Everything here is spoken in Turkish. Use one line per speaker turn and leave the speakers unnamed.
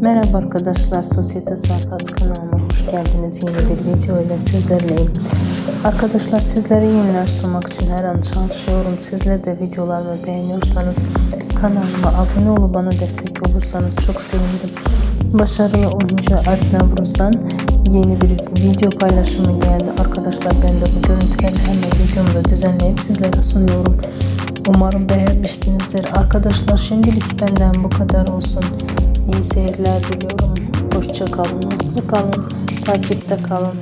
Merhaba arkadaşlar, Sosyete Sayfası kanalıma hoş geldiniz. Yeni bir video ile sizlerleyim. Arkadaşlar sizlere yeniler sunmak için her an çalışıyorum. Sizler de videolarımı beğeniyorsanız kanalıma abone olup bana destek olursanız çok sevinirim. Başarılı oyuncu Alp Navruz'dan yeni bir video paylaşımı geldi. Arkadaşlar ben de bu görüntüleri hemen videomda düzenleyip sizlere sunuyorum. Umarım beğenmişsinizdir. Arkadaşlar şimdilik benden bu kadar olsun. İyi seyirler diliyorum. Hoşça kalın, mutlu kalın, takipte kalın.